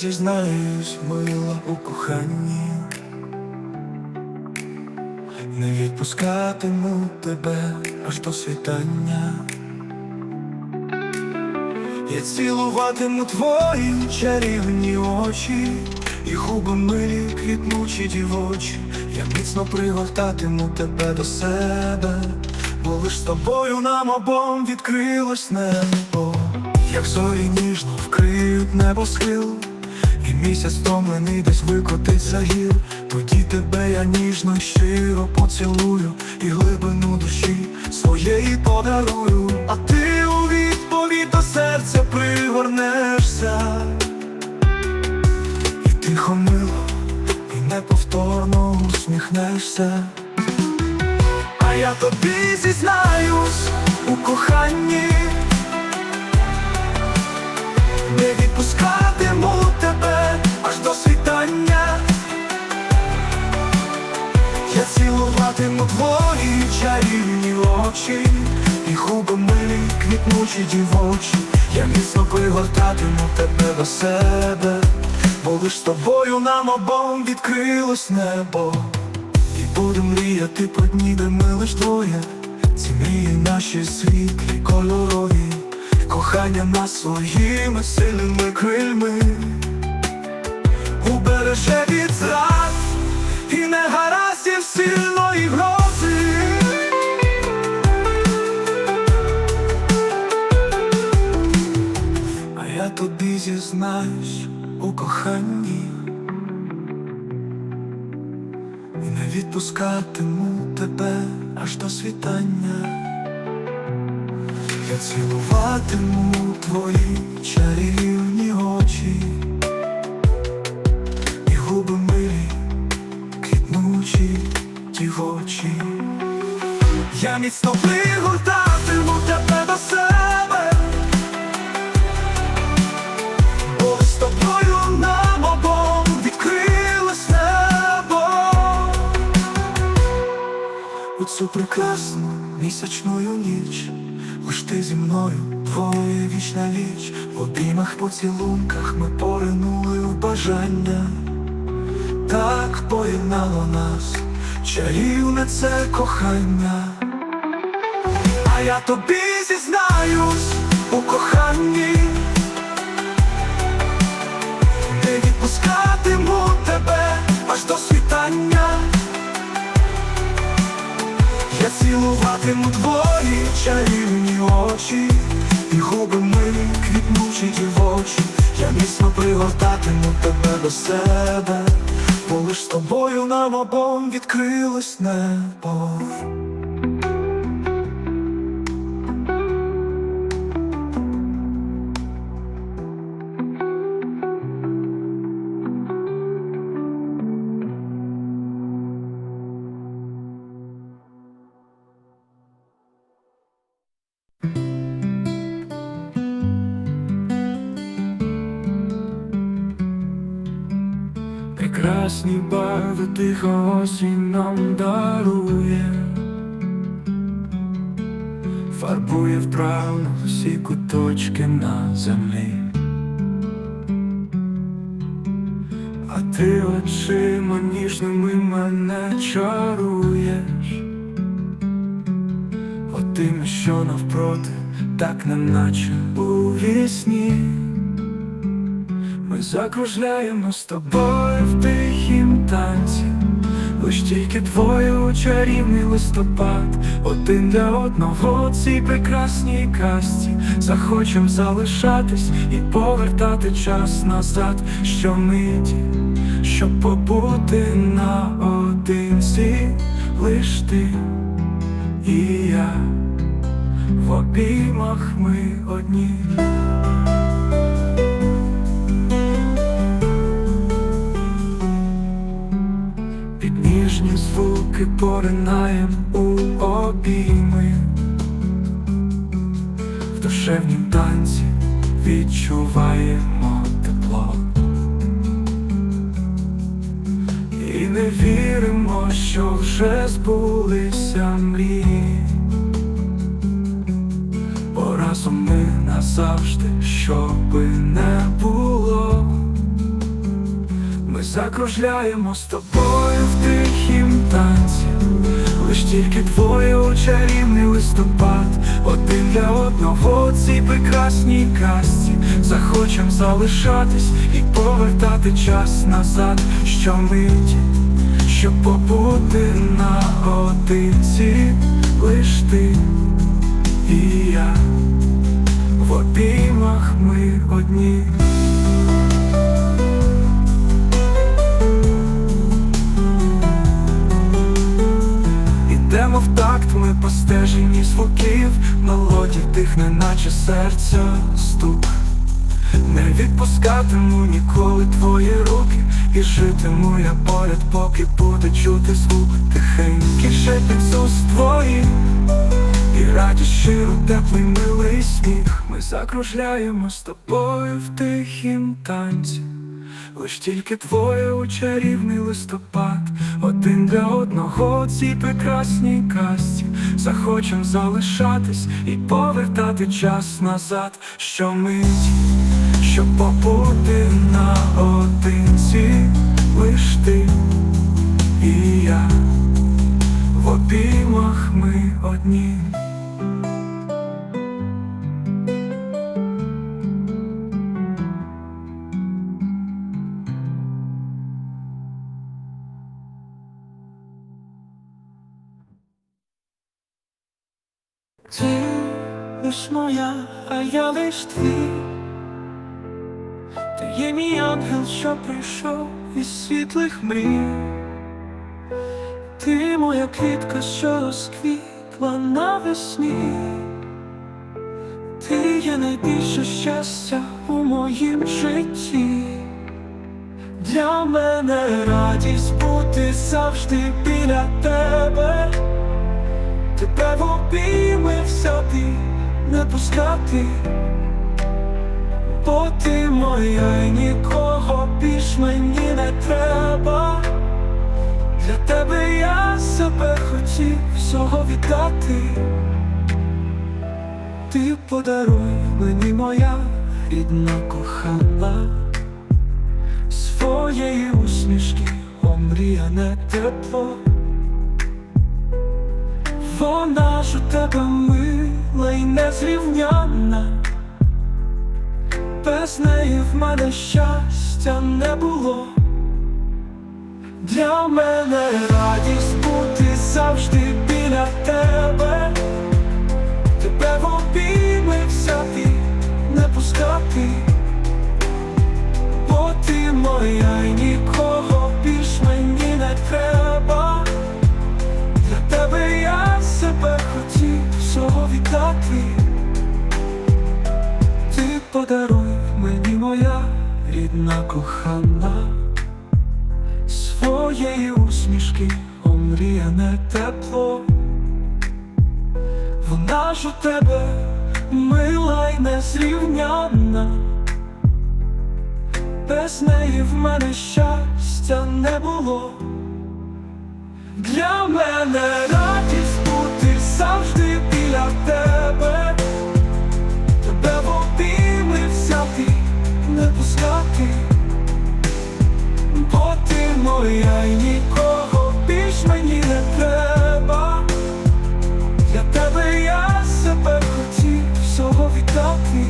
зізнаюсь, мила у коханні. Не відпускатиму тебе аж до світання. Я цілуватиму твої чарівні очі, і губи милі квітнучі дівочі. Я міцно пригортатиму тебе до себе, бо лиш з тобою нам обом відкрилось небо, як зорі ніжно вкриють небосхил, і місяць втомлений десь викотить за гір. Тоді тебе я ніжно щиро поцілую, і глибину душі своєї подарую, а ти у відповідь до серця пригорнешся, і тихо мило, і неповторно усміхнешся. І губи милі квітнучі дівочі. Я міцно пригортатиму тебе до себе, бо лиш з тобою нам обом відкрилось небо. І будем мріяти про дні, де ми лиш двоє Ці мрії наші світлі, кольорові Кохання нас своїми сильними крильми Убереже від зрад і негараздів сильної грози у коханні і не відпускатиму тебе аж до світання. Я цілуватиму твої чарівні очі, і губи милі, квітнучі дівочі. Я міцно пригортатиму цю прекрасну місячною ніч, лиш ти зі мною, твоя вічна віч, в обіймах поцілунках ми поринули в бажання, так поєднало нас, чарівне це кохання. А я тобі зізнаюсь у коханні, не відпускатиму тебе аж до світання. Я цілуватиму твої чарівні очі, і губи милі квітнучі дівочі. Я міцно пригортатиму тебе до себе, бо лиш з тобою нам обом відкрилось небо. Прекрасні барви тиха осінь нам дарує, фарбує вправно всі куточки на землі. А ти очима ніжними мене чаруєш, Отими, що навпроти, так неначе у вісні. Ми закружляємо з тобою в тихім танці, лиш тільки двоє у чарівний листопад, один для одного цій прекрасній казці. Захочем залишатись і повертати час назад, щомиті, щоб побути наодинці, лиш ти і я. В обіймах ми одні. Звуки поринаєм у обійми, в душевнім танці відчуваємо тепло. І не віримо, що вже збулися мрії, бо разом ми назавжди, що не було. Ми закружляємо з тобою в тихім танці, лиш тільки двоє у чарівний листопад, один для одного цій прекрасній казці. Захочем залишатись і повертати час назад, щомиті, щоб побути наодинці, лиш ти і я. В обіймах ми одні. Ідемо в такт, ми по стежині звуків Мелодій тихне, наче серця стук. Не відпускатиму ніколи твої руки І житиму я поряд, поки буде чути звук. Тихенький шепіт з уст твоїх І радість щиро, теплий милий сміх. Ми закружляємо з тобою в тихім танці Лиш тільки твоє у чарівний листопад, один для одного цій прекрасній казці. Захочем залишатись і повертати час назад, щомиті, щоб побути наодинці, лиш ти і я. В обіймах ми одні. Ти лиш моя, а я лиш твій. Ти є мій ангел, що прийшов із світлих мрій. Ти моя квітка, що розквітла навесні. Ти є найбільше щастя у моїм житті. Для мене радість бути завжди біля тебе. Тебе обійми взяти, не пускати, бо ти моя і нікого більш мені не треба. Для тебе я себе хотів всього віддати. Ти подаруй мені моя рідна кохана, своєї усмішки омріяне тепло. Вона ж у тебе мила і незрівнянна, без неї в мене щастя не було. Для мене радість бути завжди біля тебе, тебе в обійми подаруй мені моя рідна кохана, своєї усмішки омріяне тепло. Вона ж у тебе мила й незрівнянна, без неї в мене щастя не було. Для мене радість бути завжди біля тебе, ти моя і нікого більш мені не треба. Для тебе я себе хотів всього віддати,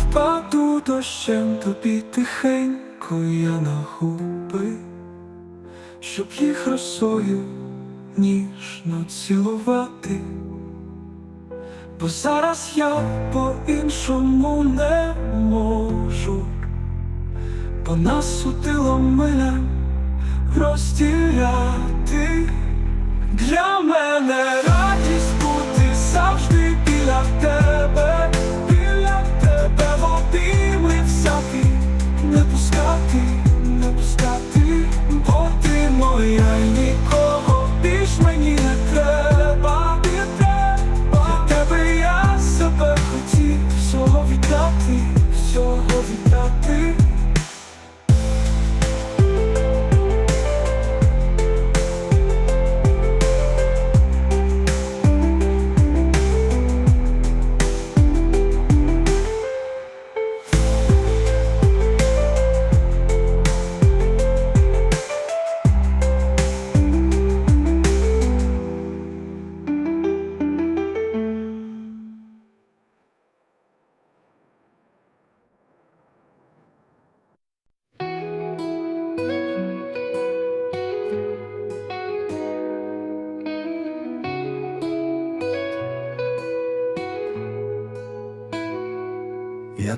впаду дощем тобі тихенько я на губи щоб їх росою ніжно цілувати, бо зараз я по-іншому не можу, бо нас сутило милем розділяти для мене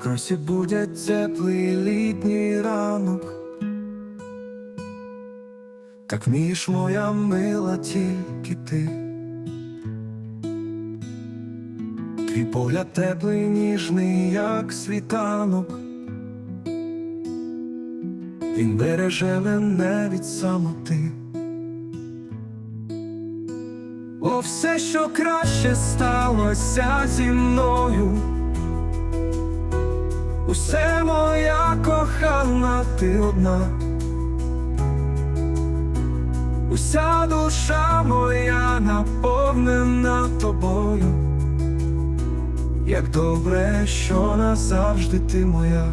Як росі будять теплий літній ранок, так вмієш моя мила тільки ти. Твій погляд теплий, ніжний, як світанок. Він береже мене від самоти. О, все, що краще сталося зі мною. Усе моя кохана, ти одна. Уся душа моя наповнена тобою. Як добре, що назавжди ти моя.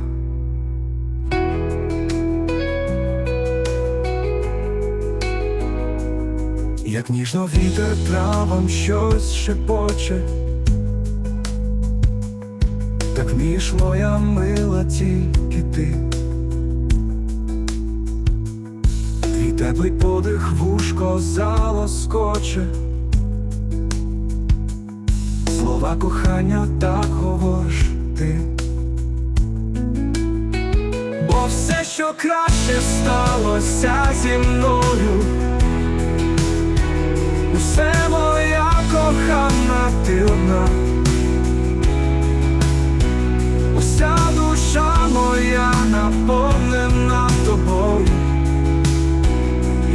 Як ніжно вітер травам щось шепоче, так вмієш моя мила тільки ти. Твій теплий подих вушко залоскоче, слова кохання так говориш ти. Бо все, що краще сталося зі мною. Усе моя кохана, ти одна, наповнена тобою,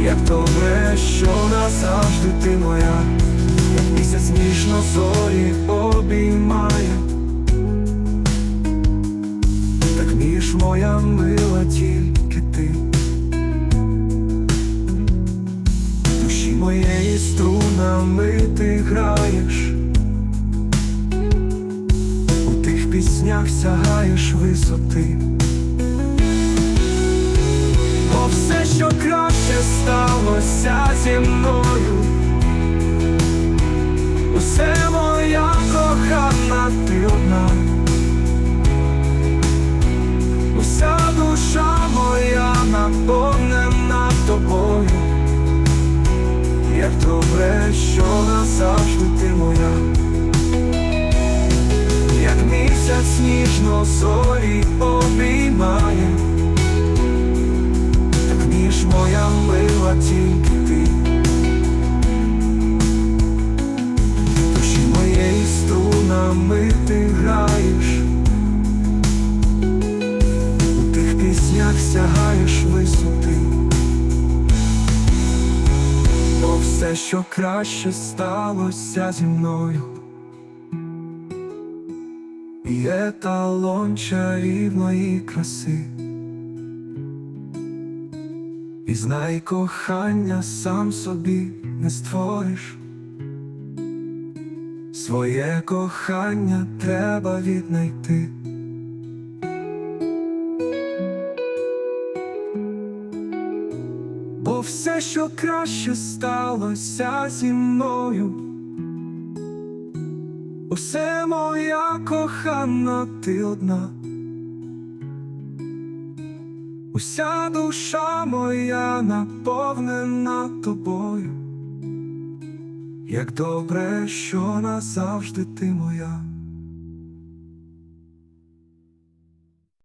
як добре, що назавжди ти моя, як місяць ніжно зорі обіймає, так між моя мила тільки ти. душі моєї струнами ти граєш, піснях сягаєш висоти, все, що краще сталося зі мною, усе моя кохана, ти одна, уся душа моя наповнена тобою. Як добре, що назавжди ти моя, як місяць ніжно зорі обіймає, тільки ти, душі моєї струнами ти граєш, у тих піснях сягаєш висоти. Бо все, що краще сталося зі мною, є талон чарівної краси. І знай кохання сам собі не створиш. Своє кохання треба віднайти. Бо все, що краще сталося зі мною, усе моя кохана, ти одна, уся душа моя наповнена тобою, як добре, що назавжди ти моя.